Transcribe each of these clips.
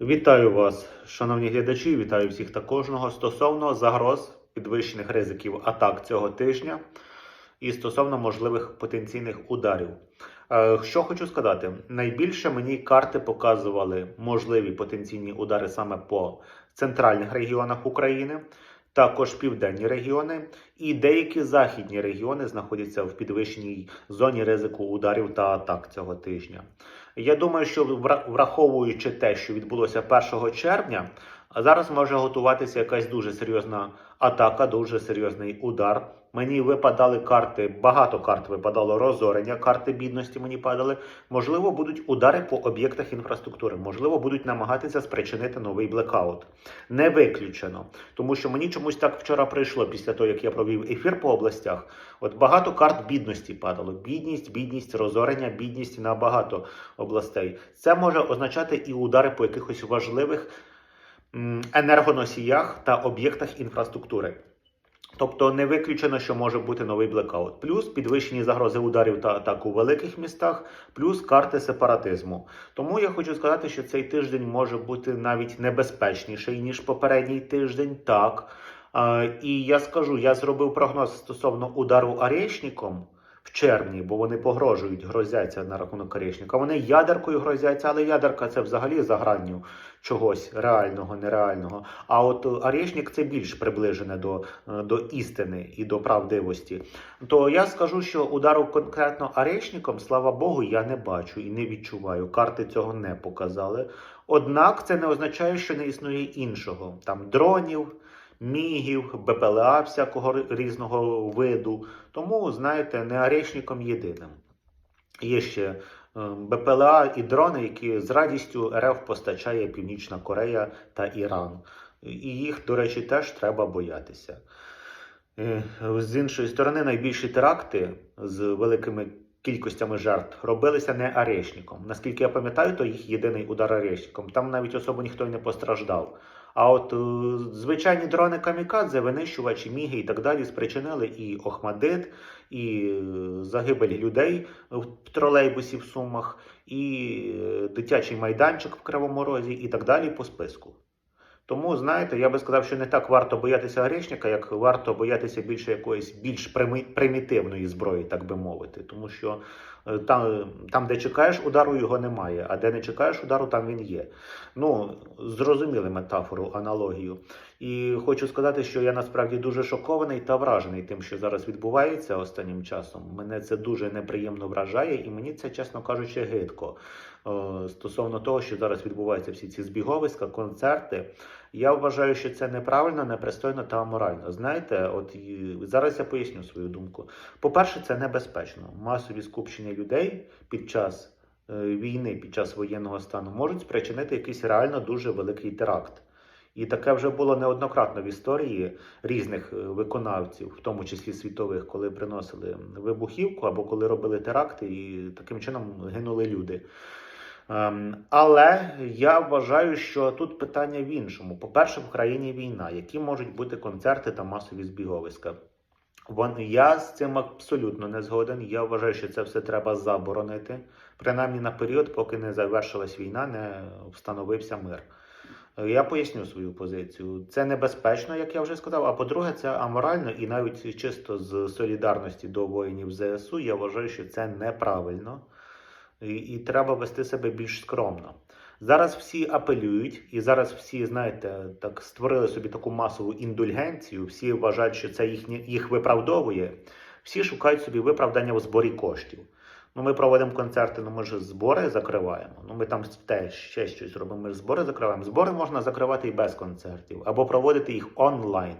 Вітаю вас, шановні глядачі. Вітаю всіх та кожного стосовно загроз підвищених ризиків атак цього тижня і стосовно можливих потенційних ударів. Е, Що хочу сказати, найбільше мені карти показували можливі потенційні удари саме по центральних регіонах України, також південні регіони і деякі західні регіони знаходяться в підвищеній зоні ризику ударів та атак цього тижня. Я думаю, що вра- враховуючи те, що відбулося 1 червня, зараз може готуватися якась дуже серйозна атака, дуже серйозний удар. Мені випадали карти, багато карт випадало розорення, карти бідності мені падали. Можливо, будуть удари по об'єктах інфраструктури, можливо, будуть намагатися спричинити новий блекаут. Не виключено, тому що мені чомусь так вчора прийшло після того, як я провів ефір по областях. От багато карт бідності падало. Бідність, бідність, розорення, бідність на багато областей. Це може означати і удари по якихось важливих енергоносіях та об'єктах інфраструктури. Тобто не виключено, що може бути новий блекаут. Плюс підвищені загрози ударів та атак у великих містах, плюс карти сепаратизму. Тому я хочу сказати, що цей тиждень може бути навіть небезпечніший ніж попередній тиждень. Так. І я скажу, я зробив прогноз стосовно удару Арєшніком в червні, бо вони погрожують, грозяться на рахунок Арєшніка. Вони ядеркою грозяться, але ядерка це взагалі за гранню чогось реального, нереального. А от Арєшнік це більш приближене до, до істини і до правдивості. То я скажу, що удару конкретно Арєшніком, слава Богу, я не бачу і не відчуваю. Карти цього не показали. Однак це не означає, що не існує іншого. Там дронів, мігів, БПЛА всякого різного виду. Тому, знаєте, не Арєшніком єдиним. Є ще е, БПЛА і дрони, які з радістю РФ постачає Північна Корея та Іран. І їх, до речі, теж треба боятися. Е, З іншої сторони, найбільші теракти з великими кількостями жертв робилися не Арешником. Наскільки я пам'ятаю, то їх єдиний удар Арешником. Там навіть особо ніхто й не постраждав. А от е, звичайні дрони камікадзе, винищувачі, міги і так далі спричинили і Охмадит, і е, загибель людей в тролейбусі в Сумах, і е, дитячий майданчик в Кривому Розі, і так далі по списку. Тому, знаєте, я би сказав, що не так варто боятися грішника, як варто боятися більше якоїсь більш примітивної зброї, так би мовити. Тому що е, там, там, де чекаєш удару, його немає, а де не чекаєш удару, там він є. Ну, зрозуміли метафору, аналогію. І хочу сказати, що я насправді дуже шокований та вражений тим, що зараз відбувається останнім часом. Мене це дуже неприємно вражає, і мені це, чесно кажучи, гидко. Е, Стосовно того, що зараз відбуваються всі ці збіговиська, концерти. Я вважаю, що це неправильно, непристойно та аморально. Знаєте, от зараз я поясню свою думку. По-перше, це небезпечно. Масові скупчення людей під час е, війни, під час воєнного стану можуть спричинити якийсь реально дуже великий теракт. І таке вже було неоднократно в історії різних е, виконавців, в тому числі світових, коли приносили вибухівку або коли робили теракти, і таким чином гинули люди. Ем, Але я вважаю, що тут питання в іншому. По-перше, в країні війна, які можуть бути концерти та масові збіговиська. Я з цим абсолютно не згоден. Я вважаю, що це все треба заборонити, принаймні на період, поки не завершилась війна, не встановився мир. Я поясню свою позицію. Це небезпечно, як я вже сказав. А по-друге, це аморально і навіть чисто з солідарності до воїнів ЗСУ. Я вважаю, що це неправильно і, і треба вести себе більш скромно. Зараз всі апелюють, і зараз всі, знаєте, так створили собі таку масову індульгенцію. Всі вважають, що це їхнє, їх виправдовує. Всі шукають собі виправдання в зборі коштів. Ну, ми проводимо концерти, ну ми ж збори закриваємо. Ну ми там теж ще щось робимо. Ми ж збори закриваємо. Збори можна закривати і без концертів, або проводити їх онлайн.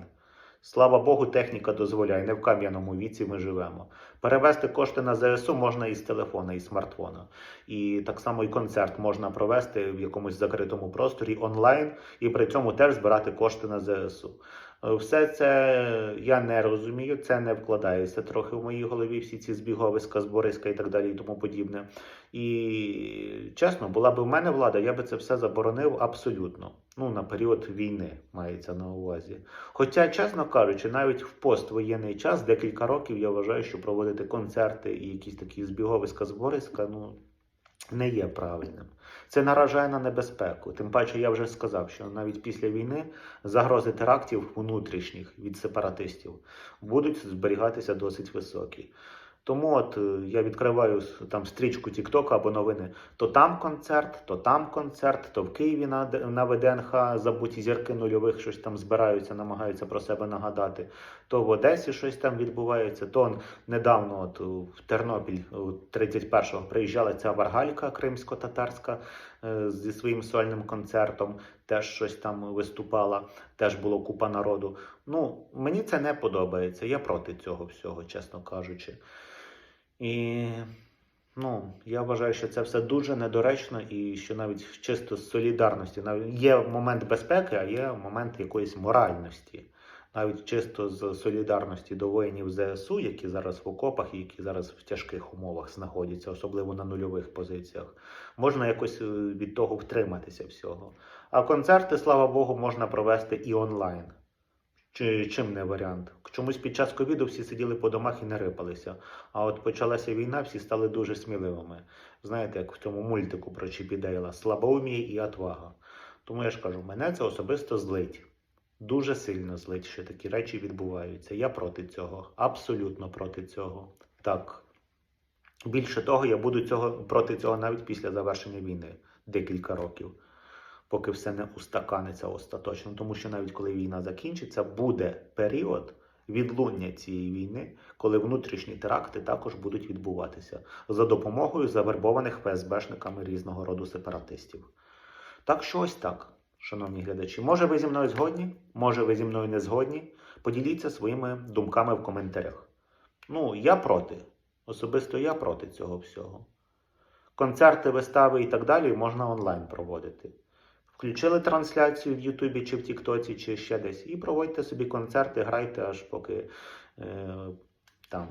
Слава Богу, техніка дозволяє, не в кам'яному віці ми живемо. Перевести кошти на ЗСУ можна із телефона, і смартфона. І так само і концерт можна провести в якомусь закритому просторі онлайн, і при цьому теж збирати кошти на ЗСУ. Е, Все це я не розумію, це не вкладається трохи в моїй голові, всі ці збіговиська, збориська і так далі, і тому подібне. І чесно, була б в мене влада, я би це все заборонив абсолютно. Ну, на період війни мається на увазі. Хоча, чесно кажучи, навіть в поствоєнний час, декілька років, я вважаю, що проводити концерти і якісь такі збіговиська, збориська, ну не є правильним. Це наражає на небезпеку. Тим паче, я вже сказав, що навіть після війни загрози терактів внутрішніх від сепаратистів будуть зберігатися досить високі. Тому от е, я відкриваю там стрічку Тіктока або новини. То там концерт, то там концерт, то в Києві на, на ВДНХ забуті зірки нульових щось там збираються, намагаються про себе нагадати. То в Одесі щось там відбувається, то недавно от в Тернопіль у 31-го приїжджала ця варгалька кримсько-татарська зі своїм сольним концертом, теж щось там виступала, теж було купа народу. Ну, мені це не подобається. Я проти цього всього, чесно кажучи. І ну, я вважаю, що це все дуже недоречно і що навіть чисто з солідарності, є момент безпеки, а є момент якоїсь моральності. Навіть чисто з солідарності до воїнів ЗСУ, які зараз в окопах і які зараз в тяжких умовах знаходяться, особливо на нульових позиціях, можна якось е, від того втриматися всього. А концерти, слава Богу, можна провести і онлайн. Чи чим не варіант? Чомусь під час ковіду всі сиділи по домах і не рипалися. А от почалася війна, всі стали дуже сміливими. Знаєте, як в цьому мультику про Чіпі Дейла і отвага. Тому я ж кажу, мене це особисто злить. Дуже сильно злить, що такі речі відбуваються. Я проти цього, абсолютно проти цього. Так. Більше того, я буду цього, проти цього навіть після завершення війни декілька років, поки все не устаканиться остаточно. Тому що навіть коли війна закінчиться, буде період відлуння цієї війни, коли внутрішні теракти також будуть відбуватися за допомогою завербованих ФСБшниками різного роду сепаратистів. Так що ось так, шановні глядачі. Може ви зі мною згодні, може ви зі мною не згодні. Поділіться своїми думками в коментарях. Ну, я проти. Особисто я проти цього всього. Концерти, вистави і так далі можна онлайн проводити. Включили трансляцію в Ютубі чи в Тіктоці, чи ще десь, і проводьте собі концерти, грайте аж поки е, там,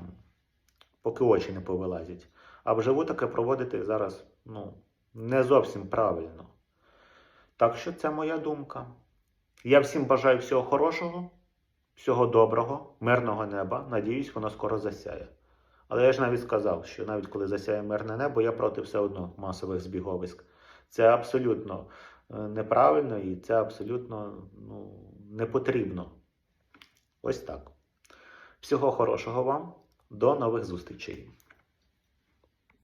поки очі не повилазять. А вживу таке проводити зараз ну, не зовсім правильно. Так що це моя думка. Я всім бажаю всього хорошого, всього доброго, мирного неба. Надіюсь, воно скоро засяє. Але я ж навіть сказав, що навіть коли засяє мирне небо, я проти все одно масових збіговиськ. Це абсолютно е, неправильно і це абсолютно ну, не потрібно. Ось так. Всього хорошого вам. До нових зустрічей.